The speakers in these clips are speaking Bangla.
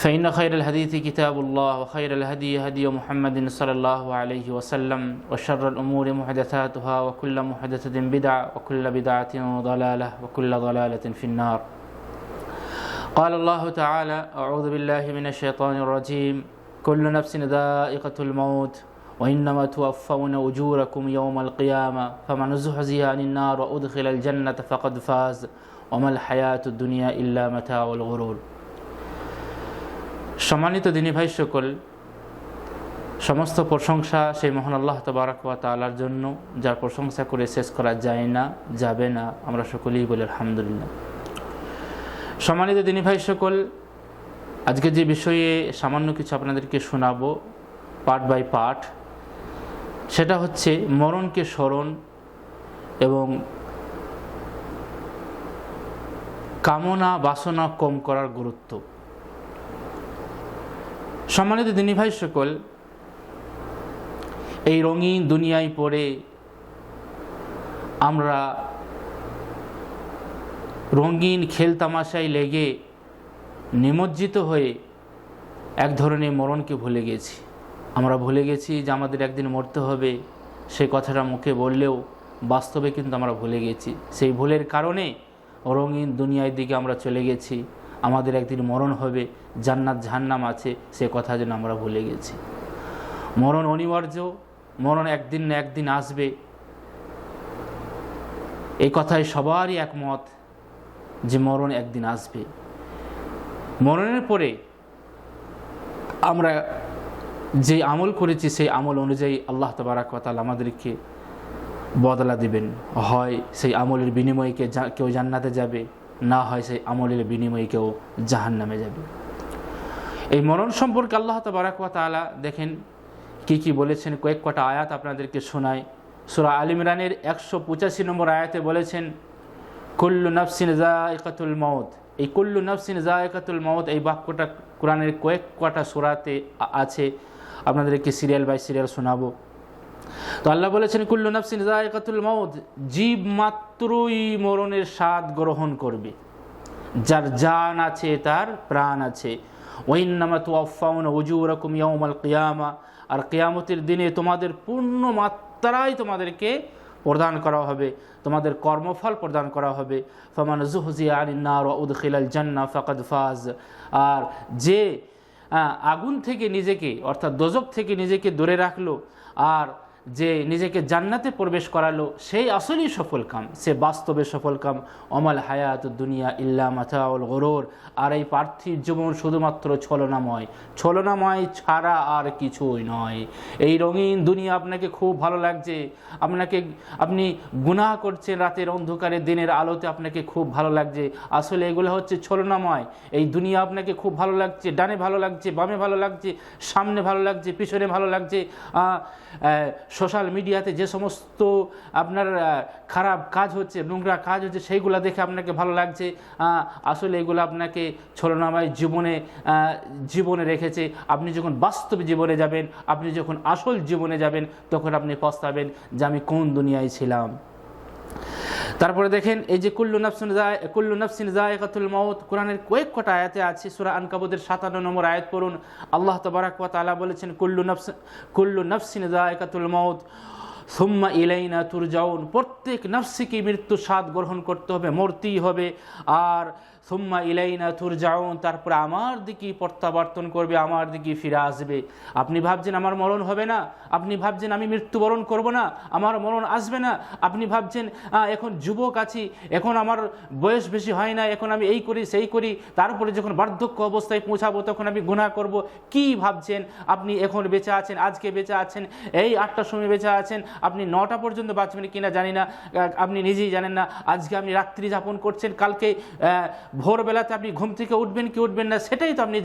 فإن خير الحديث كتاب الله وخير الهدي هدي محمد صلى الله عليه وسلم وشر الأمور محدثاتها وكل محدثة بدعة وكل بدعة ضلالة وكل ضلالة في النار. قال الله تعالى أعوذ بالله من الشيطان الرجيم. كل نفس ذائقة الموت وإنما توفون أجوركم يوم القيامة فمن زحزح عن النار وأدخل الجنة فقد فاز وما الحياة الدنيا إلا متاع الغرور. সম্মানিত দিনী ভাই সকল, সমস্ত প্রশংসা সেই মহান আল্লাহ তবারকুয়া তালার জন্য, যার প্রশংসা করে শেষ করা যায় না, যাবে না, আমরা সকলেই বলি আলহামদুলিল্লাহ। সম্মানিত দিনী ভাই সকল, আজকে যে বিষয়ে সামান্য কিছু আপনাদেরকে শোনাবো, পার্ট বাই পার্ট, সেটা হচ্ছে মরণকে স্মরণ এবং কামনা বাসনা কম করার গুরুত্ব। সম্মানিত দিনী ভাই সকল, এই রঙিন দুনিয়ায় পড়ে আমরা রঙিন খেলতামাশায় লেগে নিমজ্জিত হয়ে এক ধরনের মরণকে ভুলে গেছি। আমরা ভুলে গেছি যে আমাদের একদিন মরতে হবে। সে কথাটা মুখে বললেও বাস্তবে কিন্তু আমরা ভুলে গেছি। সেই ভুলের কারণে রঙিন দুনিয়ার দিকে আমরা চলে গেছি। আমাদের একদিন মরণ হবে, জান্নাত জাহান্নাম আছে, সে কথা যেন আমরা ভুলে গেছি। মরণ অনিবার্য, মরণ একদিন না একদিন আসবে। এই কথায় সবারই একমত যে মরণ একদিন আসবে। মরণের পরে আমরা যে আমল করেছি, সেই আমল অনুযায়ী আল্লাহ তবারাকাল আমাদেরকে বদলা দিবেন। হয় সেই আমলের বিনিময়ে কেউ জান্নাতে যাবে না হয় সেই আমলের বিনিময়ে কেউ জাহান নামে যাবে। এই মরণ সম্পর্কে আল্লাহ তবারাকুয়া তালা দেখেন কি কি বলেছেন, কয়েক কটা আয়াত আপনাদেরকে শোনায় সুরা আল ইমরানের একশো পঁচাশি নম্বর আয়াতে বলেছেন, কুল্লু নফসিন জায়কাতুল মৌত এই কুল্লু নফসিন জায়কাতুল মৌত এই বাক্যটা কোরআনের কয়েক কটা সুরাতে আছে। আপনাদেরকে সিরিয়াল বাই সিরিয়াল শোনাবো। তো আল্লাহ বলেছেন, কুল্লু নাফসিন জায়কাতুল মৌত জীব মাত্রই মরণের স্বাদ গ্রহণ করবে। যার জান আছে, তার প্রাণ আছে। ওইনামা তু আফাউন উজু রকম ইয়মাল কিয়ামা। আর কেয়ামতের দিনে তোমাদের পূর্ণ মাত্রায় তোমাদেরকে প্রদান করা হবে, তোমাদের কর্মফল প্রদান করা হবে। ফমান জুহজিয়া আনিন্নার উদখিলাল জান্না ফাকাদ ফাজ। আর যে আগুন থেকে নিজেকে, অর্থাৎ দোজক থেকে নিজেকে দূরে রাখল, আর যে নিজেকে জান্নাতে প্রবেশ করালো, সেই আসলেই সফল কাম। সে বাস্তবে সফল কাম। অমাল হায়াত দুনিয়া ইল্লা মাথাউল গরোর। আর এই পার্থিব জীবন শুধুমাত্র ছলনাময়। ছলনাময় ছাড়া আর কিছুই নয়। এই রঙিন দুনিয়া আপনাকে খুব ভালো লাগছে। আপনাকে, আপনি গুনাহ করছেন রাতের অন্ধকারে, দিনের আলোতে আপনাকে খুব ভালো লাগছে। আসলে এগুলো হচ্ছে ছলনাময়। এই দুনিয়া আপনাকে খুব ভালো লাগছে। ডানে ভালো লাগছে, বামে ভালো লাগছে, সামনে ভালো লাগছে, পিছনে ভালো লাগছে। সোশ্যাল মিডিয়াতে যে সমস্ত আপনার খারাপ কাজ হচ্ছে, নোংরা কাজ হচ্ছে, সেইগুলো দেখে আপনাকে ভালো লাগছে আসলে এগুলো আপনাকে ছোলনামায় জীবনে জীবনে রেখেছে। আপনি যখন বাস্তব জীবনে যাবেন, আপনি যখন আসল জীবনে যাবেন, তখন আপনি পস্তাবেন যে আমি কোন দুনিয়ায় ছিলাম। তারপরে দেখেন, এই যে কুল্লু নফসিন কুল্লু নফসিন জায়কাতুল মৌত কোরআনের কয়েক কটা আয়াতে আছে, সুরা আনকাবুদের সাতান্ন নম্বর আয়াত পড়ুন। আল্লাহ তবরাক তালা বলেছেন, কুল্লু নফস, কুল্লু নফসিন জায়কাতুল মৌত সুম্মা ইলাইনা তুরজাউন। প্রত্যেক নফসিকে মৃত্যু স্বাদ গ্রহণ করতে হবে, মরতেই হবে। আর সুম্মা ইলাইনা তুরজাউন, তারপরে আমার দিকে প্রত্যাবর্তন করবে, আমার দিকে ফিরে আসবে। আপনি ভাবছেন আমার মরণ হবে না, আপনি ভাবছেন আমি মৃত্যুবরণ করব না, আমার মরণ আসবে না, আপনি ভাবছেন এখন যুবক আছি, এখন আমার বয়স বেশি হয় না, এখন আমি এই করি, সেই করি। তারপরে যখন বার্ধক্য অবস্থায় পৌঁছাবো, তখন আমি গুণা করব। কি ভাবছেন? আপনি এখন বেঁচে আছেন, আজকে বেঁচে আছেন, এই আটটার সময় বেঁচে আছেন, আপনি নটা পর্যন্ত বাঁচবেন কিনা জানি না আপনি নিজেই জানেন না, আজকে আপনি রাত্রি যাপন করছেন, কালকে ভোরবেলাতে আপনি ঘুম থেকে উঠবেন, কি উঠবেন না সেটাই তো আপনি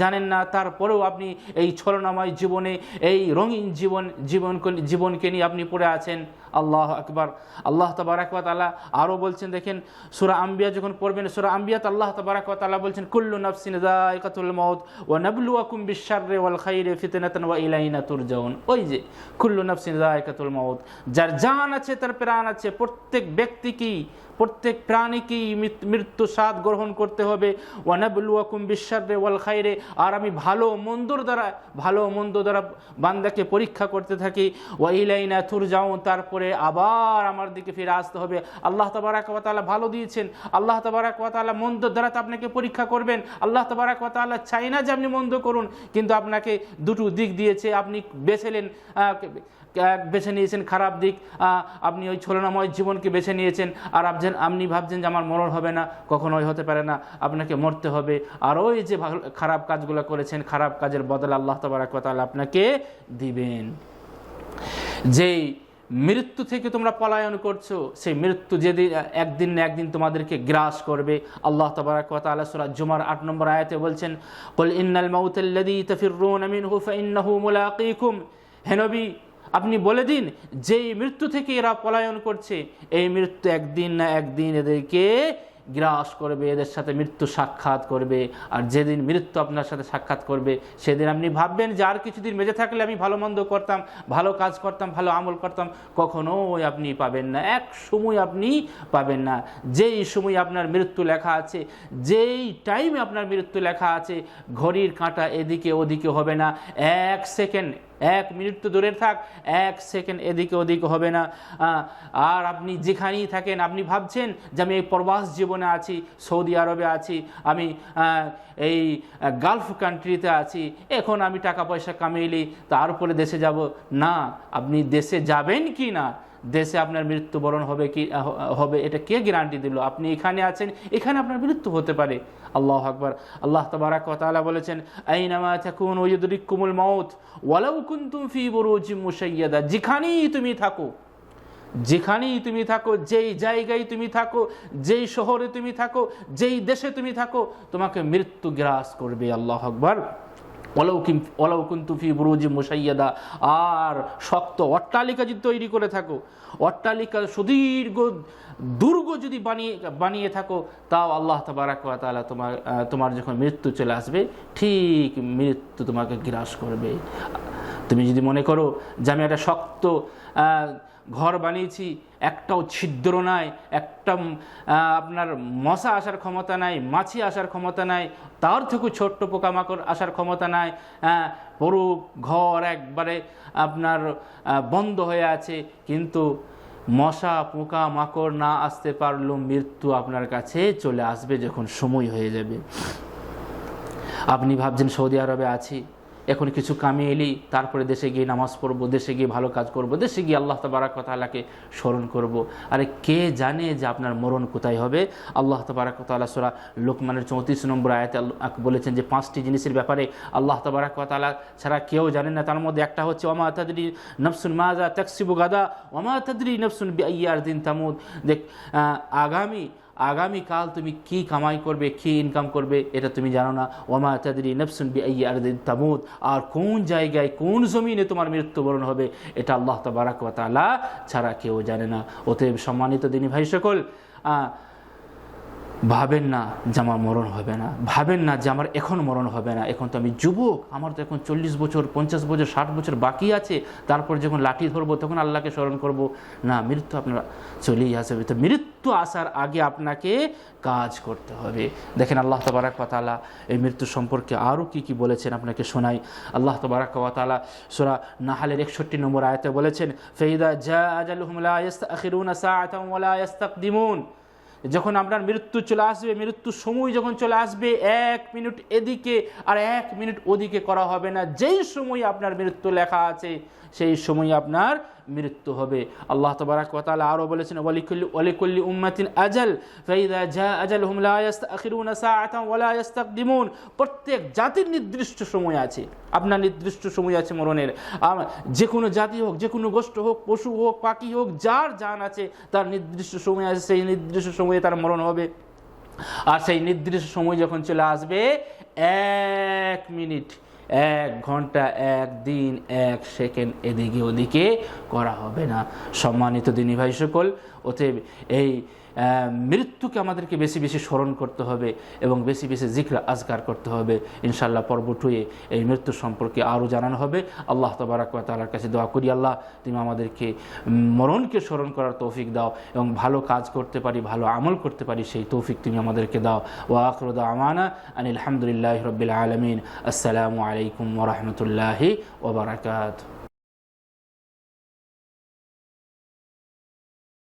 জানেন না। তারপরেও আপনি এই ছলনাময় জীবনে, এই রঙিন জীবন জীবন জীবনকে নিয়ে আপনি পড়ে আছেন। আল্লাহ আকবার। আল্লাহ তবারাকাত আল্লাহ আরও বলছেন, দেখেন, সুরা আম্বিয়া যখন পড়বেন, সুরা আম্বিয়াত আল্লাহ তবারাকাত আল্লাহ বলছেন, কুল্লু নফসিন যায়কাতুল মউত ওয়া নাবলুয়াকুম বিশ-শাররি ওয়াল খাইরি ফিতনাতান ওয়া ইলাইনা তুরজাউন। ওই যে, কুল্লু নফসিন যায়কাতুল মউত। যার জান আছে, তার প্রাণ আছে, প্রত্যেক ব্যক্তিকেই, প্রত্যেক প্রাণীকেই মৃত্যু স্বাদ গ্রহণ করতে হবে। ওয়ানাবলুয়াকুম বিশ্বারে ওয়াল খাইরে, আর আমি ভালো মন্দর দ্বারা, ভালো মন্দ দ্বারা বান্দাকে পরীক্ষা করতে থাকি। ওয়াইলাইনা থুর যাও তারপরে আবার আমার দিকে ফিরে আসতে হবে। আল্লাহ তাবারাকালা ভালো দিয়েছেন। আল্লাহ তাবারাকালা মন্দ দ্বারা আপনাকে পরীক্ষা করবেন। আল্লাহ তাবারাকালা চাই না যে আপনি মন্দ করুন, কিন্তু আপনাকে দুটো দিক দিয়েছে। আপনি বেছেলেন বেছে নিয়েছেন খারাপ দিক আপনি ওই ছলনাময় জীবনকে বেছে নিয়েছেন। আর ভাবছেন আপনি ভাবছেন যে আমার মরণ হবে না, কখনোই হতে পারে না। আপনাকে মরতে হবে। আর ওই যে খারাপ কাজগুলো করেছেন, খারাপ কাজের বদলে আল্লাহ তবরাকাল আপনাকে দিবেন। যেই মৃত্যু থেকে তোমরা পলায়ন করছ, সেই মৃত্যু যেদিন, একদিন না একদিন তোমাদেরকে গ্রাস করবে। আল্লাহ তবরাকালা জুমার আট নম্বর আয়াতে বলছেন, কুল ইন্নাল মাউতাল্লাদি তাফিররুনা মিনহু ফাইন্নাহু মুলাকীকুম। হে নবী, আপনি বলে দিন, যেই মৃত্যু থেকে এরা পলায়ন করছে, এই মৃত্যু একদিন না একদিন এদেরকে গ্রাস করবে, এদের সাথে মৃত্যু সাক্ষাৎ করবে, আর যেদিন মৃত্যু আপনার সাথে সাক্ষাৎ করবে, সেদিন আপনি ভাববেন যে আর কিছুদিন বেঁচে থাকলে আমি ভালো মন্দ করতাম, ভালো কাজ করতাম, ভালো আমল করতাম, কখনোই আপনি পাবেন না। এক সময় আপনি পাবেন না। যেই সময় আপনার মৃত্যু লেখা আছে, যেই টাইমে আপনার মৃত্যু লেখা আছে, ঘড়ির কাঁটা এদিকে ওদিকে হবে না। এক সেকেন্ড এক মিনিট তো দূরের থাক, এক সেকেন্ড এদিকে ওদিকে হবে না। আর আপনি যেখানেই থাকেন, আপনি ভাবছেন যে আমি এই প্রবাস জীবনে আছি, সৌদি আরবে আছি, আমি এই গালফ কান্ট্রিতে আছি, এখন আমি টাকা পয়সা কামিয়ে তারপরে দেশে যাব। না, আপনি দেশে যাবেন কি না? দেশে আপনার মৃত্যুবরণ হবে কি হবে, এটা কে গ্যারান্টি দিল? আপনি এখানে আছেন, এখানে আপনার মৃত্যু হতে পারে। আল্লাহ আকবার। আল্লাহ তবারাক ওয়া তাআলা বলেছেন, আইনামা তাকুন ওয়ায়ুদরিকুমুল মাউত, ওয়ালাউ কুনতুম ফি বুরুজিম মুশাইয়াদা। যেখানেই তুমি থাকো, যেখানেই তুমি থাকো, যেই জায়গায় তুমি থাকো, যেই শহরে তুমি থাকো, যেই দেশে তুমি থাকো, তোমাকে মৃত্যু গ্রাস করবে আল্লাহ আকবার। ওলাউ কিম ওলাউ কিন্তু বুরুজি মুসাইয়াদা আর শক্ত অট্টালিকা যদি তৈরি করে থাকো, অট্টালিকা সুদীর্ঘ, দুর্গ যদি বানিয়ে বানিয়ে থাকো, তাও আল্লাহ তাবারাক ওয়া তাআলা তোমার তোমার যখন মৃত্যু চলে আসবে, ঠিক মৃত্যু তোমাকে গ্রাস করবে। তুমি যদি মনে করো যে আমি একটা শক্ত ঘর বানিয়েছি একটাও ছিদ্র নাই একটা আপনার মশা আসার ক্ষমতা নাই মাছি আসার ক্ষমতা নাই তার থেকে ছোট্ট পোকামাকড় আসার ক্ষমতা নাই হ্যাঁ, পুরো ঘর একবারে আপনার বন্ধ হয়ে আছে কিন্তু মশা পোকা মাকড় না আসতে পারলেও মৃত্যু আপনার কাছে চলে আসবে যখন সময় হয়ে যাবে। আপনি ভাবছেন সৌদি আরবে আছি এখন কিছু কামিয়ে এলি, তারপরে দেশে গিয়ে নামাজ পড়ব, দেশে গিয়ে ভালো কাজ করব, দেশে গিয়ে আল্লাহ তবারাক তালাকে স্মরণ করব। আরে কে জানে যে আপনার মরণ কোথায় হবে? আল্লাহ তবারাক তালা সোরা লোকমানের চৌত্রিশ নম্বর আয়াতে বলেছেন যে পাঁচটি জিনিসের ব্যাপারে আল্লাহ তবারাক তালা ছাড়া কেউ জানে না। তার মধ্যে একটা হচ্ছে ওমা তাদরি নফসুন মাজা তাকসিবু গাদা ওমা তাদরি নফসুন বিআইয়ার দিন তামুদ। দেখ আগামী আগামীকাল তুমি কি কামাই করবে, কি ইনকাম করবে, এটা তুমি জানো না। ওমা চাদি নফসুন বি আর তামুদ আর কোন জায়গায়, কোন জমিনে তোমার মৃত্যুবরণ হবে, এটা আল্লাহ তাবারাক ওয়া ছাড়া কেউ জানে না। অতএব সম্মানিত দিনী ভাই সকল ভাবেন না যে আমার মরণ হবে না। ভাবেন না যে আমার এখন মরণ হবে না। এখন তো আমি যুবক, আমার তো এখন চল্লিশ বছর, পঞ্চাশ বছর, ষাট বছর বাকি আছে। তারপর যখন লাঠি ধরবো, তখন আল্লাহকে স্মরণ করব, না, মৃত্যু আপনার চলেই আসবে। তো মৃত্যু আসার আগে আপনাকে কাজ করতে হবে। দেখেন আল্লাহ তবারাক তালা এই মৃত্যু সম্পর্কে আরও কি কি বলেছেন আপনাকে শোনাই। আল্লাহ তবারাক তালা সোরা নাহালের একষট্টি নম্বর আয়তে বলেছেন ফেইদা জা আজালুহুম লা ইস্তাখিরুনা সাআতাম ওয়া লা ইস্তাকদিমুন যখন আপনার মৃত্যু চলে আসবে, মৃত্যুর সময় যখন চলে আসবে, এক মিনিট এদিকে আর এক মিনিট ওদিকে করা হবে না। যেই সময় আপনার মৃত্যু লেখা আছে, সেই সময় আপনার মৃত্যু হবে। আল্লাহ তবারাক তাআলা আরও বলেছেন, ওয়ালিকুল্লি উম্মাতিন আজাল, ফাইদা জা আজালহুম লা ইস্তাখিরুনা সাআতান ওয়া লা ইস্তাকদিমুন প্রত্যেক জাতির নির্দিষ্ট সময় আছে, আপনার নির্দিষ্ট সময় আছে মরণের। যে কোনো জাতি হোক যে কোনো গোষ্ঠ হোক, পশু হোক, পাখি হোক, যার জান আছে, তার নির্দিষ্ট সময় আছে, সেই নির্দিষ্ট সময়ে তার মরণ হবে। আর সেই নির্দিষ্ট সময় যখন চলে আসবে, এক মিনিট এক ঘণ্টা, এক দিন, এক সেকেন্ড এদিকে ওদিকে করা হবে না। সম্মানিত দিনী ভাই সকল অতএব এই মৃত্যুকে আমাদেরকে বেশি বেশি স্মরণ করতে হবে এবং বেশি বেশি জিক্র আজগার করতে হবে। ইনশাল্লাহ পর্ব টুয়ে এই মৃত্যু সম্পর্কে আরও জানানো হবে। আল্লাহ তবারাক তালার কাছে দোয়া করি আল্লাহ, তুমি আমাদেরকে মরণকে স্মরণ করার তৌফিক দাও এবং ভালো কাজ করতে পারি, ভালো আমল করতে পারি, সেই তৌফিক তুমি আমাদেরকে দাও। ও আখরদ আমানা আনিল আলহামদুলিল্লাহ রবিল আলমিন। আসসালামু আলাইকুম ওরহমতুল্লাহি ওবরাকাত